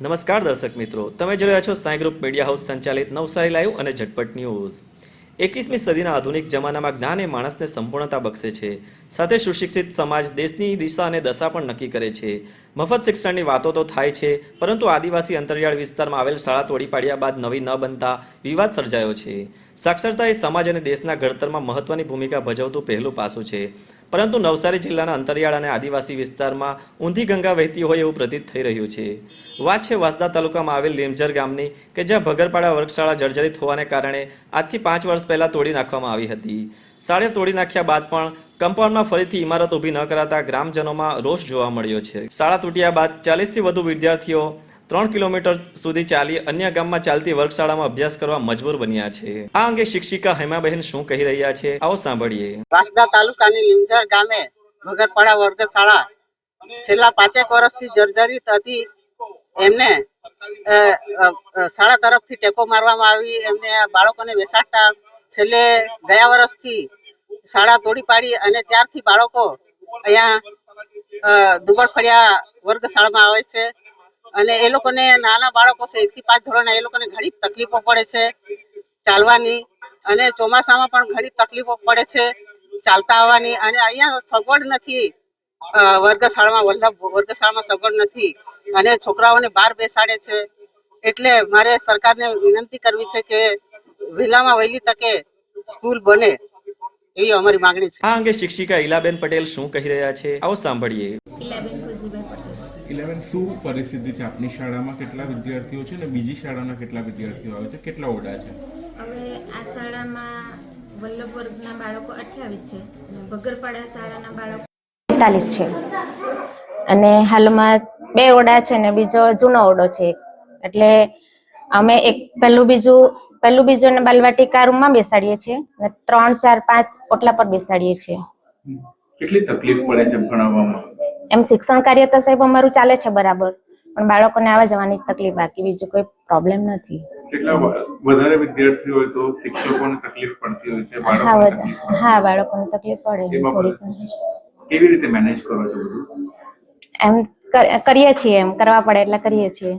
નમસ્કાર દર્શક મિત્રો, તમે જોઈ રહ્યા છો સાંઈ ગ્રુપ મીડિયા હાઉસ સંચાલિત નવસારી લાઈવ અને ઝટપટ ન્યૂઝ. એકવીસમી સદીના આધુનિક જમાનામાં જ્ઞાન એ માણસને સંપૂર્ણતા બક્ષે છે. સાથે સુશિક્ષિત સમાજ દેશની દિશા અને દશા પણ નક્કી કરે છે. મફત શિક્ષણની વાતો તો થાય છે, પરંતુ આદિવાસી અંતરિયાળ વિસ્તારમાં આવેલ શાળા તોડી પાડ્યા બાદ નવી ન બનતા વિવાદ સર્જાયો છે. સાક્ષરતા એ સમાજ અને દેશના ઘડતરમાં મહત્વની ભૂમિકા ભજવતું પહેલું પાસું છે. પરંતુ નવસારી જિલ્લાના અંતરિયાળ અને આદિવાસી વિસ્તારમાં ઊંધી ગંગા વહેતી હોય એવું પ્રતીત થઈ રહ્યું છે. વાત છે વાસદા તાલુકામાં આવેલ લીમઝર ગામની, કે જ્યાં ભગરપાડા વર્ગશાળા જર્જરિત હોવાને કારણે આજથી પાંચ વર્ષ પહેલાં તોડી નાખવામાં આવી હતી. શાળા તોડી નાખ્યા બાદ પણ કમ્પાઉન્ડમાં ફરીથી ઇમારત ઊભી ન કરાતા ગ્રામજનોમાં રોષ જોવા મળ્યો છે. શાળા તૂટ્યા બાદ ચાલીસથી વધુ વિદ્યાર્થીઓ ત્રણ કિલોમીટર સુધી ચાલી અન્ય ગામમાં ચાલતી વર્ગશાળામાં અભ્યાસ કરવા મજબૂર બન્યા છે. આ અંગે શિક્ષિકા હેમાબહેન શું કહી રહ્યા છે? આવો સાંભળીએ. વાસદા તાલુકાની લીમઝર ગામે વગરપાડા વર્ગ શાળા છેલ્લા પાંચેક વર્ષથી જર્જરિત હતી. એમને શાળા તરફથી ટેકો મારવામાં આવી. એમને બાળકોને બેસાડતા છેલ્લે ગયા વર્ષથી શાળા તોડી પાડી અને ત્યારથી બાળકો અહીંયા અ, દુબળફળિયા વર્ગ શાળામાં આવે છે. અને એ લોકોને નાના બાળકો છે એકથી પાંચ ધોરણ એ લોકોને ઘણી તકલીફો પડે છે ચાલવાની. અને ચોમાસામાં પણ ઘણી તકલીફો પડે છે ચાલતા આવવાની. અને અહીંયા સગવડ નથી વર્ગશાળામાં વલ્લભ વર્ગશાળામાં સગવડ નથી. અને છોકરાઓને બહાર બેસાડે છે. એટલે મારે સરકારને વિનંતી કરવી છે કે વહેલામાં વહેલી તકે સ્કૂલ બને એવી અમારી માંગણી છે. આ અંગે શિક્ષિકા ઇલાબેન પટેલ શું કહી રહ્યા છે? આવો સાંભળીએ. ઇલેવન ઇલેવન શું પરિસ્થિતિ છે? આપની શાળામાં કેટલા વિદ્યાર્થીઓ છે અને બીજી શાળાના કેટલા વિદ્યાર્થીઓ આવે છે? કેટલા ઓરડા છે? હવે આ શાળામાં વલ્લભ વર્ગના બાળકો અઠ્યાવીસ છે. અને ભગરપાડા શાળાના બાળકો બેતાલીસ છે. અને હાલમાં બે ઓરડા છે ને બીજો જૂનો ઓરડો છે. એટલે અમે એક પહેલું બીજું પહેલું બીજું ને બાલવાટિકા રૂમમાં બેસાડીએ છીએ અને ત્રણ ચાર પાંચ ઓટલા પર બેસાડીએ છીએ. કેટલી તકલીફ પડે છે ભણાવવામાં? એમ શિક્ષણ કાર્ય તો સાહેબ અમારું ચાલે છે બરાબર પણ બાળકોને આવવા જવાની તકલીફ બાકી બીજું કોઈ પ્રોબ્લેમ નથી. કેટલા વધારે વિદ્યાર્થીઓ હોય તો શિક્ષકોને તકલીફ પડતી હોય છે હા બાળકોને હા બાળકોને તકલીફ પડે કેવી રીતે મેનેજ કરો છો બધું? એમ કરીએ છીએ એમ કરવા પડે એટલે કરીએ છીએ.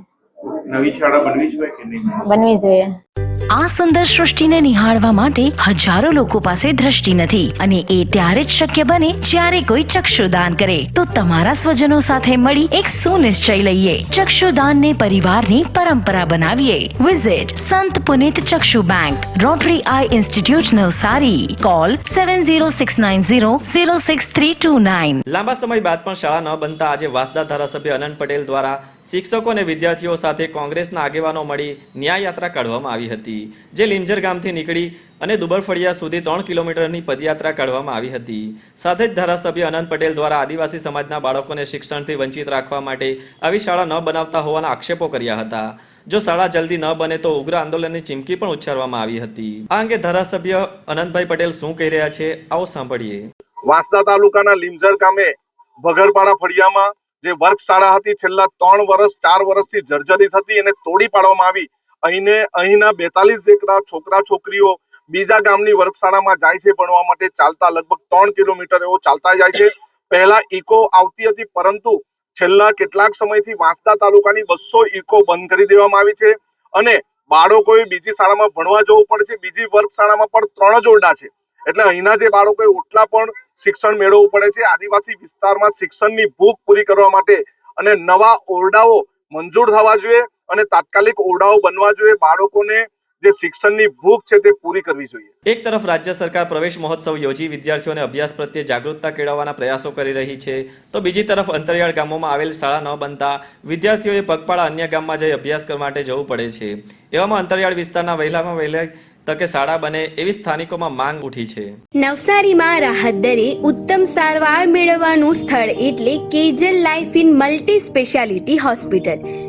નવી શાળા બનવી જોઈએ કે નહીં? બનવી જોઈએ. આ સુંદર સૃષ્ટિને નિહાળવા માટે હજારો લોકો પાસે દ્રષ્ટિ નથી અને એ ત્યારે જ શક્ય બને જ્યારે કોઈ ચક્ષુદાન કરે. તો તમારા સ્વજનો સાથે મળી એક સુનિશ્ચય લઈએ. ચક્ષુદાનને પરિવારની પરંપરા બનાવીએ. Visit Sant Punit Chakshu bank rotary eye institute Navsari. Call seven zero six nine zero zero six three two nine લાંબા સમય બાદ પણ શાળા ન બનતા આજે વાસદા ધારાસભ્ય અનંત પટેલ દ્વારા શિક્ષકો અને વિદ્યાર્થીઓ સાથે કોંગ્રેસના આગેવાનો મળી ન્યાય યાત્રા કાઢવામાં આવી હતી. જે લીંજર ગામથી નીકળી અને દુબળફળિયા સુધી ત્રણ કિલોમીટરની પદયાત્રા કાઢવામાં આવી હતી. સાથે જ ધારાસભ્ય અનંત પટેલ દ્વારા આદિવાસી સમાજના બાળકોને શિક્ષણથી વંચિત રાખવા માટે આવી શાળા ન બનાવતા હોવાના આક્ષેપો કર્યા હતા. જો શાળા જલ્દી ન બને તો ઉગ્ર આંદોલનની ચીમકી પણ ઉચ્ચારવામાં આવી હતી. આ અંગે ધારાસભ્ય અનંતભાઈ પટેલ શું કહી રહ્યા છે, આવો સાંભળીએ. વાંસદા તાલુકાના લીમઝર ગામે ભગરપાડા ફળિયામાં જે વર્ગ શાળા હતી, છેલ્લા ત્રણ વર્ષ ચાર વર્ષથી જર્જરિત હતી એને તોડી પાડવામાં આવી અહીંને અહીંના બેતાલીસ જેટલા છોકરા છોકરીઓ બીજા ગામની વર્ગશાળામાં જાય છે ભણવા માટે. ચાલતા લગભગ ત્રણ કિલોમીટર એવો ચાલતા જાય છે. પહેલા ઇકો આવતી હતી, પરંતુ છેલ્લા કેટલાક સમયથી વાંસદા તાલુકાની બસો ઇકો બંધ કરી દેવામાં આવી છે અને બાળકોએ બીજી શાળામાં ભણવા જવું પડે છે. બીજી વર્ગશાળામાં પણ ત્રણ જ ઓરડા છે. એટલે અહીંના જે બાળકોએ ઓટલા પણ શિક્ષણ મેળવવું પડે છે. આદિવાસી વિસ્તારમાં શિક્ષણની ભૂખ પૂરી કરવા માટે અને નવા ઓરડાઓ મંજૂર થવા જોઈએ. અને તાત્કાલિક ઓરડાઓ બનવા જોઈએ. બાળકોને જે શિક્ષણની ભૂખ છે તે પૂરી કરવી જોઈએ. એક તરફ રાજ્ય સરકાર પ્રવેશ મહોત્સવ યોજી વિદ્યાર્થીઓને અભ્યાસ પ્રત્યે જાગૃતતા કેળવવાના પ્રયાસો કરી રહી છે. તો બીજી તરફ અંતરિયાળ ગામોમાં આવેલ શાળા ન બનતા વિદ્યાર્થીઓએ પગપાળા અન્ય ગામમાં જઈ અભ્યાસ કરવા માટે જવું પડે છે. એવામાં અંતરિયાળ વિસ્તારના વહેલામાં વહેલા તકે શાળા બને એવી સ્થાનિકોમાં માંગ ઉઠી છે. નવસારીમાં રાહત દરે ઉત્તમ સારવાર મેળવવાનું સ્થળ એટલે Kejal life in multi speciality hospital.